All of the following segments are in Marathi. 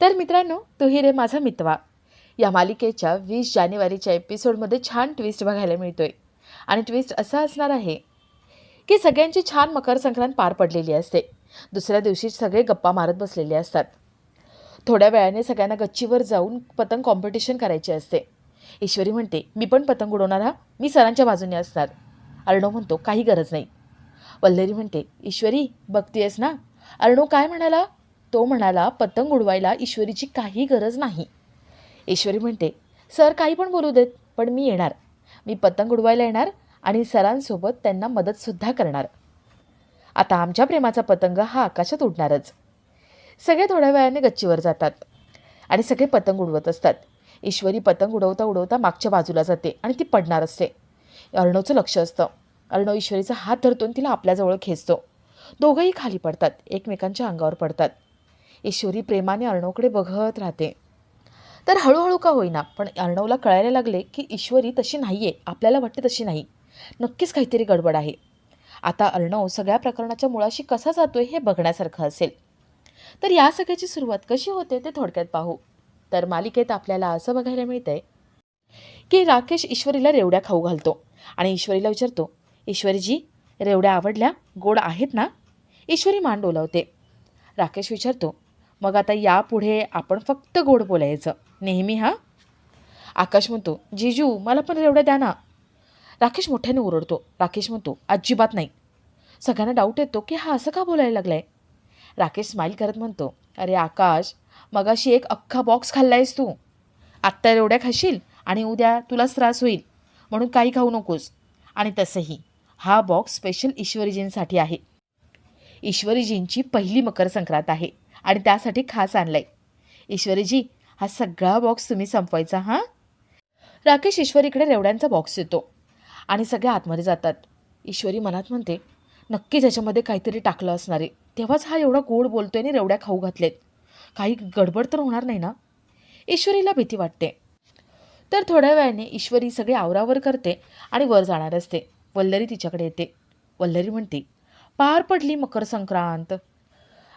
तर मित्रांनो तोही रे माझा मितवा. या मालिकेच्या वीस जानेवारीच्या एपिसोडमध्ये छान ट्विस्ट बघायला मिळतोय. आणि ट्विस्ट असा असणार आहे की सगळ्यांची छान मकर संक्रांत पार पडलेली असते. दुसऱ्या दिवशी सगळे गप्पा मारत बसलेले असतात. थोड्या वेळाने सगळ्यांना गच्चीवर जाऊन पतंग कॉम्पिटिशन करायचे असते. ईश्वरी म्हणते मी पण पतंग उडवणार हा? मी सरांच्या बाजूने असणार. अर्णव म्हणतो काही गरज नाही. वल्लरी म्हणते ईश्वरी बघतीयस ना? अर्णव काय म्हणाला? तो म्हणाला पतंग उडवायला ईश्वरीची काही गरज नाही. ईश्वरी म्हणते सर काही पण बोलू देत पण मी येणार. मी पतंग उडवायला येणार आणि सरांसोबत त्यांना मदतसुद्धा करणार. आता आमच्या प्रेमाचा पतंग हा आकाशात उडणारच. सगळे थोड्या वेळाने गच्चीवर जातात आणि सगळे पतंग उडवत असतात. ईश्वरी पतंग उडवता उडवता मागच्या बाजूला जाते आणि ती पडणार असते. अर्णवचं लक्ष असतं. अर्णव ईश्वरीचा हात धरतो आणि तिला आपल्याजवळ खेचतो. दोघंही खाली पडतात. एकमेकांच्या अंगावर पडतात. ईश्वरी प्रेमाने अर्णवकडे बघत राहते. तर हळूहळू का होईना पण अर्णवला कळायला लागले की ईश्वरी तशी नाही आहे आपल्याला वाटते तशी नाही. नक्कीच काहीतरी गडबड आहे. आता अर्णव सगळ्या प्रकरणाच्या मुळाशी कसा जातोय हे बघण्यासारखं असेल. तर या सगळ्याची सुरुवात कशी होते ते थोडक्यात पाहू. तर मालिकेत आपल्याला असं बघायला मिळतंय की राकेश ईश्वरीला रेवड्या खाऊ घालतो आणि ईश्वरीला विचारतो ईश्वरीजी रेवड्या आवडल्या? गोड आहेत ना? ईश्वरी मान डोलावते राकेश विचारतो मग आता यापुढे आपण फक्त गोड बोलायचं. नेहमी हा? आकाश म्हणतो जिजू मला पण एवढं द्या ना. राकेश मोठ्याने ओरडतो. राकेश म्हणतो अजिबात नाही. सगळ्यांना डाऊट येतो की हा असं का बोलायला लागलाय? राकेश स्माईल करत म्हणतो अरे आकाश मगाशी एक अख्खा बॉक्स खाल्लायस तू. आत्ता एवढ्या खाशील आणि उद्या तुलाच त्रास होईल. म्हणून काही खाऊ नकोस. आणि तसंही. हा बॉक्स स्पेशल ईश्वरीजींसाठी आहे. ईश्वरीजींची पहिली मकर संक्रांत आहे. आणि त्यासाठी खास आणलाय. ईश्वरीजी हा सगळा बॉक्स तुम्ही संपवायचा हां? राकेश ईश्वरीकडे रेवड्यांचा बॉक्स येतो. आणि सगळे आतमध्ये जातात. ईश्वरी मनात म्हणते नक्की ज्याच्यामध्ये काहीतरी टाकलं असणार. आहे तेव्हाच हा एवढा गोड बोलतोय आणि रेवड्या खाऊ घातलेत. काही गडबड तर होणार नाही ना? ईश्वरीला भीती वाटते. तर थोड्या वेळाने ईश्वरी सगळे आवरावर करते आणि वर जाणार असते. वल्लरी तिच्याकडे येते. वल्लरी म्हणते पार पडली मकर संक्रांत.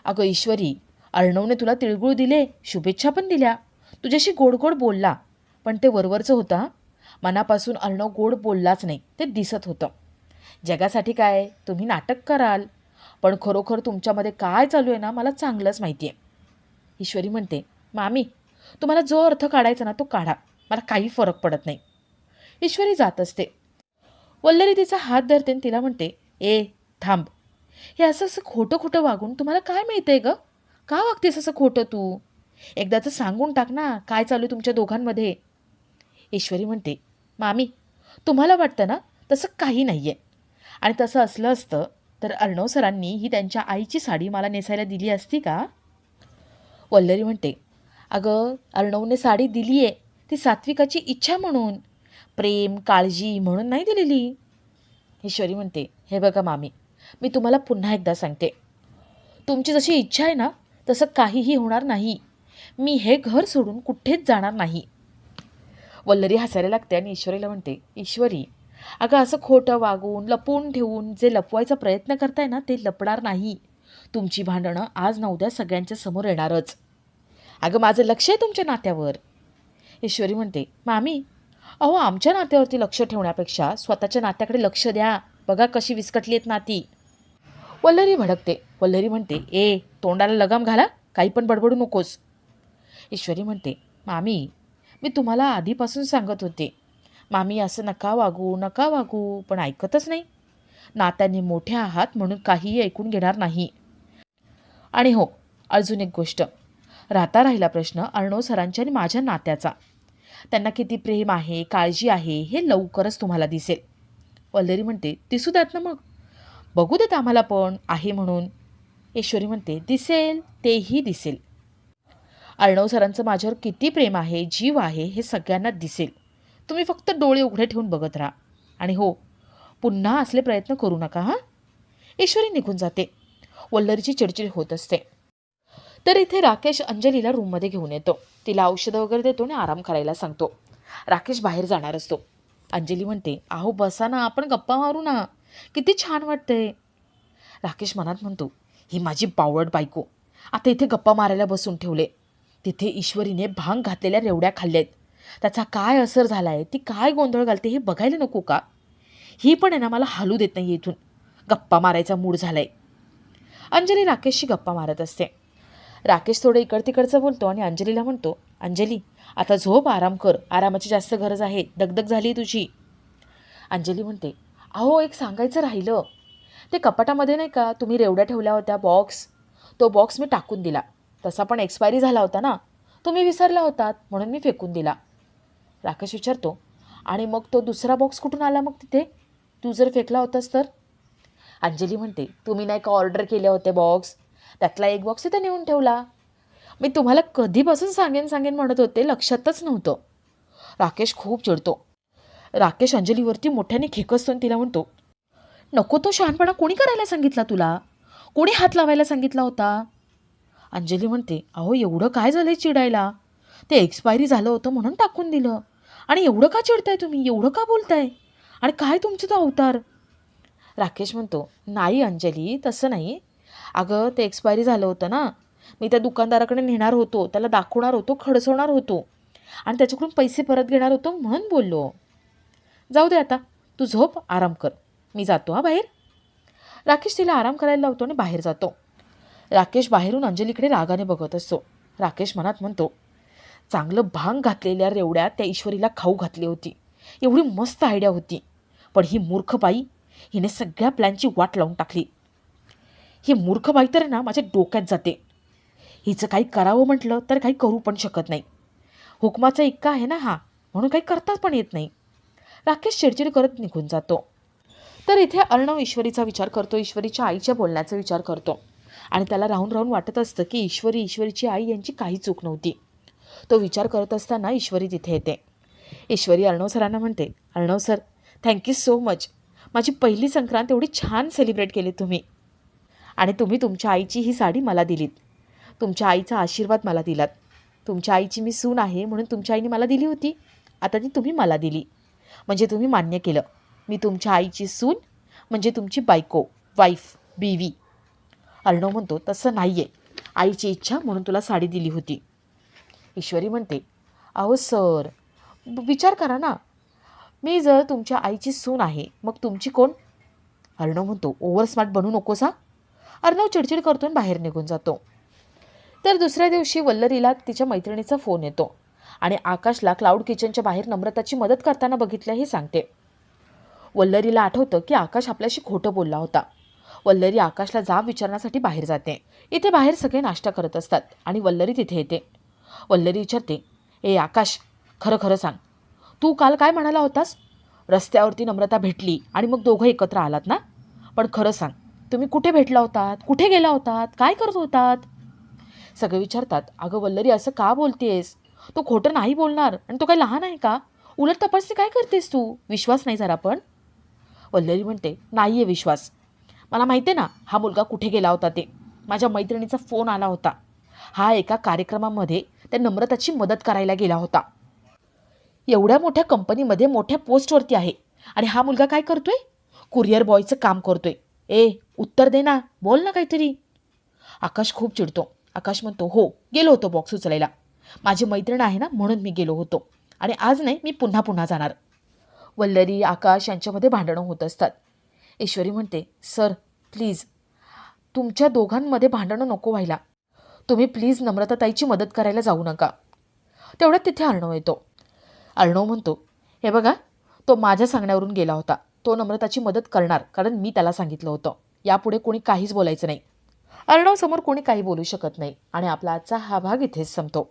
अगं ईश्वरी अर्णवने तुला तिळगुळ दिले शुभेच्छा पण दिल्या. तुझ्याशी गोड गोड बोलला. पण ते वरवरचं होतं मनापासून अर्णव गोड बोललाच नाही ते दिसत होतं. जगासाठी काय? तुम्ही नाटक कराल. पण खरोखर तुमच्यामध्ये काय चालू आहे ना मला चांगलंच माहिती आहे ईश्वरी म्हणते मामी तुम्हाला जो अर्थ काढायचा ना तो काढा. मला काही फरक पडत नाही. ईश्वरी जात असते. वल्लरी तिचा हात धरते आणि तिला म्हणते ए थांब. हे असं असं खोटं खोटं वागून तुम्हाला काय मिळतंय गं? का वागतेस असं खोटं तू? एकदाचं सांगून टाक ना काय चालू आहे तुमच्या दोघांमध्ये. ईश्वरी म्हणते मामी तुम्हाला वाटतं ना तसं काही नाही आहे आणि तसं असलं असतं तर अर्णव सरांनी ही त्यांच्या आईची साडी मला नेसायला दिली असती का? वल्लरी म्हणते अगं अर्णवने साडी दिली आहे ती सात्विकाची इच्छा म्हणून. प्रेम काळजी म्हणून नाही दिलेली. ईश्वरी म्हणते हे बघा मामी मी तुम्हाला पुन्हा एकदा सांगते. तुमची जशी इच्छा आहे ना तसं काहीही होणार नाही. मी हे घर सोडून कुठेच जाणार नाही. वल्लरी हसायला लागते आणि ईश्वरीला म्हणते ईश्वरी अगं असं खोटं वागून लपवून ठेवून जे लपवायचा प्रयत्न करताय ना ते लपणार नाही. तुमची भांडणं आज ना उद्या सगळ्यांच्या समोर येणारच. अगं माझं लक्ष आहे तुमच्या नात्यावर. ईश्वरी म्हणते मामी अहो आमच्या नात्यावरती लक्ष ठेवण्यापेक्षा स्वतःच्या नात्याकडे लक्ष द्या. बघा कशी विस्कटली आहेत नाती. वल्लरी भडकते. वल्लरी म्हणते ए तोंडाला लगाम घाला काही पण बडबडू नकोस. ईश्वरी म्हणते मामी मी तुम्हाला आधीपासून सांगत होते. मामी असं नका वागू नका वागू पण ऐकतच नाही. नात्याने मोठे आहात म्हणून काहीही ऐकून घेणार नाही. आणि हो अजून एक गोष्ट. राहता राहिला प्रश्न अर्णव सरांच्या आणि माझ्या नात्याचा. त्यांना किती प्रेम आहे काळजी आहे हे लवकरच तुम्हाला दिसेल. वल्लरी म्हणते दिसू द्यात ना मग? बघू देत आम्हाला पण आहे म्हणून. ईश्वरी म्हणते दिसेल तेही दिसेल. अर्णव सरांचं माझ्यावर किती प्रेम आहे जीव आहे हे सगळ्यांना दिसेल. तुम्ही फक्त डोळे उघडे ठेवून बघत राहा. आणि हो पुन्हा असले प्रयत्न करू नका हां? ईश्वरी निघून जाते. वल्लरीची चिडचिड होत असते. तर इथे राकेश अंजलीला रूममध्ये घेऊन येतो. तिला औषधं वगैरे देतो आणि आराम करायला सांगतो. राकेश बाहेर जाणार असतो. अंजली म्हणते अहो बसा ना आपण गप्पा मारू ना. किती छान वाटतंय. राकेश मनात म्हणतो ही माझी बावड बायको. आता इथे गप्पा मारायला बसून ठेवले. तिथे ईश्वरीने भांग घातलेल्या रेवड्या खाल्ल्यात. त्याचा काय असर झाला आहे ती काय गोंधळ घालते हे बघायला नको का? ही पण आहे ना मला हलू देत नाही इथून. गप्पा मारायचा मूड झाला आहे अंजली राकेशशी गप्पा मारत असते. राकेश थोडं इकड तिकडचं बोलतो आणि अंजलीला म्हणतो अंजली आता झोप आराम कर. आरामाची जास्त गरज आहे. दगदग झाली तुझी. अंजली म्हणते अहो एक सांगायचं राहिलं. ते कपाटामध्ये नाही का तुम्ही रेवड्या ठेवल्या होत्या बॉक्स? तो बॉक्स मी टाकून दिला. तसा पण एक्सपायरी झाला होता ना? तुम्ही विसरला होतात म्हणून मी फेकून दिला. राकेश विचारतो आणि मग तो दुसरा बॉक्स कुठून आला मग तिथे? तू जर फेकला होतास तर? अंजली म्हणते तुम्ही नाही का ऑर्डर केले होते बॉक्स? त्यातला एक बॉक्स इथे नेऊन ठेवला. मी तुम्हाला कधीपासून सांगेन सांगेन म्हणत होते लक्षातच नव्हतं. राकेश खूप चिडतो. राकेश अंजलीवरती मोठ्याने खेकसतो आणि तिला म्हणतो नको तो शहाणपणा कोणी करायला सांगितला तुला? कोणी हात लावायला सांगितला होता? अंजली म्हणते अहो एवढं काय झालं चिडायला? ते एक्सपायरी झालं होतं म्हणून टाकून दिलं. आणि एवढं का चिडताय तुम्ही? एवढं का बोलताय? आणि काय तुमचं तो अवतार? राकेश म्हणतो नाही अंजली तसं नाही. अगं ते एक्सपायरी झालं होतं ना. मी त्या दुकानदाराकडे नेणार होतो. त्याला दाखवणार होतो खडसवणार होतो. आणि त्याच्याकडून पैसे परत घेणार होतो म्हणून बोललो. जाऊ दे आता. तू झोप आराम कर. मी जातो हा बाहेर. राकेश तिला आराम करायला लावतो आणि बाहेर जातो. राकेश बाहेरून अंजलीकडे रागाने बघत असतो. राकेश मनात म्हणतो चांगलं भांग घातलेल्या रेवड्या त्या ईश्वरीला खाऊ घातली होती. एवढी मस्त आयडिया होती. पण ही मूर्ख बाई हिने सगळ्या प्लॅनची वाट लावून टाकली. ही मूर्ख बाई तर ना माझ्या डोक्यात जाते. हिचं काही करावं म्हटलं तर काही करू पण शकत नाही. हुकमाचा इक्का आहे ना हा म्हणून काही करताच पण येत नाही. राकेश चिडचिड करत निघून जातो. तर इथे अर्णव ईश्वरीचा विचार करतो ईश्वरीच्या आईच्या बोलण्याचा विचार करतो. आणि त्याला राहून राहून वाटत असतं की ईश्वरी ईश्वरीची आई यांची काही चूक नव्हती. तो विचार करत असताना ईश्वरी तिथे येते. ईश्वरी अर्णव सरांना म्हणते Arnav sir thank you so much माझी पहिली संक्रांत एवढी छान सेलिब्रेट केली तुम्ही. आणि तुम्ही तुमच्या आईची ही साडी मला दिलीत. तुमच्या आईचा आशीर्वाद मला दिलात. तुमच्या आईची मी सून आहे म्हणून तुमच्या आईने मला दिली होती. आता ती तुम्ही मला दिली. म्हणजे तुम्ही मान्य केलं. मी तुमच्या आईची सून म्हणजे तुमची बायको वाईफ बीवी अर्णव म्हणतो तसं नाही आहे आईची इच्छा म्हणून तुला साडी दिली होती. ईश्वरी म्हणते अहो सर विचार करा ना. मी जर तुमच्या आईची सून आहे मग तुमची कोण? अर्णव म्हणतो ओव्हर स्मार्ट बनू नकोस हा. अर्णव चिडचिड करतो आणि बाहेर निघून जातो. तर दुसऱ्या दिवशी वल्लरीला तिच्या मैत्रिणीचा फोन येतो. आणि आकाशला क्लाउड किचनच्या बाहेर नम्रताची मदत करताना बघितलं हे सांगते. वल्लरीला आठवतं की आकाश आपल्याशी खोटं बोलला होता. वल्लरी आकाशला जाब विचारण्यासाठी बाहेर जाते. इथे बाहेर सगळे नाश्ता करत असतात आणि वल्लरी तिथे येते. वल्लरी विचारते ए आकाश खरं खरं सांग. तू काल काय म्हणाला होतास? रस्त्यावरती नम्रता भेटली आणि मग दोघं एकत्र आलात ना? पण खरं सांग तुम्ही कुठे भेटला होतात? कुठे गेला होतात? काय करत होतात? सगळे विचारतात अगं वल्लरी असं का बोलतेस? तो खोटं नाही बोलणार आणि तो काय लहान आहे का? उलट तपासणी काय करतेस तू? विश्वास नाही जरा पण. वल्लरी म्हणते नाही आहे विश्वास. मला माहिती आहे ना हा मुलगा कुठे गेला होता ते. माझ्या मैत्रिणीचा फोन आला होता. हा एका कार्यक्रमामध्ये त्या नम्रताची मदत करायला गेला होता. एवढ्या मोठ्या कंपनीमध्ये मोठ्या पोस्टवरती आहे. आणि हा मुलगा काय करतोय? कुरिअर बॉयचं काम करतोय. ए उत्तर दे ना. बोल ना काहीतरी. आकाश खूप चिडतो. आकाश म्हणतो हो गेलो होतो बॉक्स उचलायला. माझी मैत्रीण आहे ना म्हणून मी गेलो होतो. आणि आज नाही मी पुन्हा पुन्हा जाणार. वल्लरी आकाश यांच्यामध्ये भांडणं होत असतात. ईश्वरी म्हणते सर प्लीज तुमच्या दोघांमध्ये भांडणं नको व्हायला. तुम्ही प्लीज नम्रताताईची मदत करायला जाऊ नका. तेवढ्यात तिथे अर्णव येतो. अर्णव म्हणतो हे बघा तो माझ्या सांगण्यावरून गेला होता. तो नम्रताची मदत करणार कारण मी त्याला सांगितलं होतं. यापुढे कोणी काहीच बोलायचं नाही. अर्णवसमोर कोणी काही बोलू शकत नाही आणि आपला आजचा हा भाग इथेच संपतो.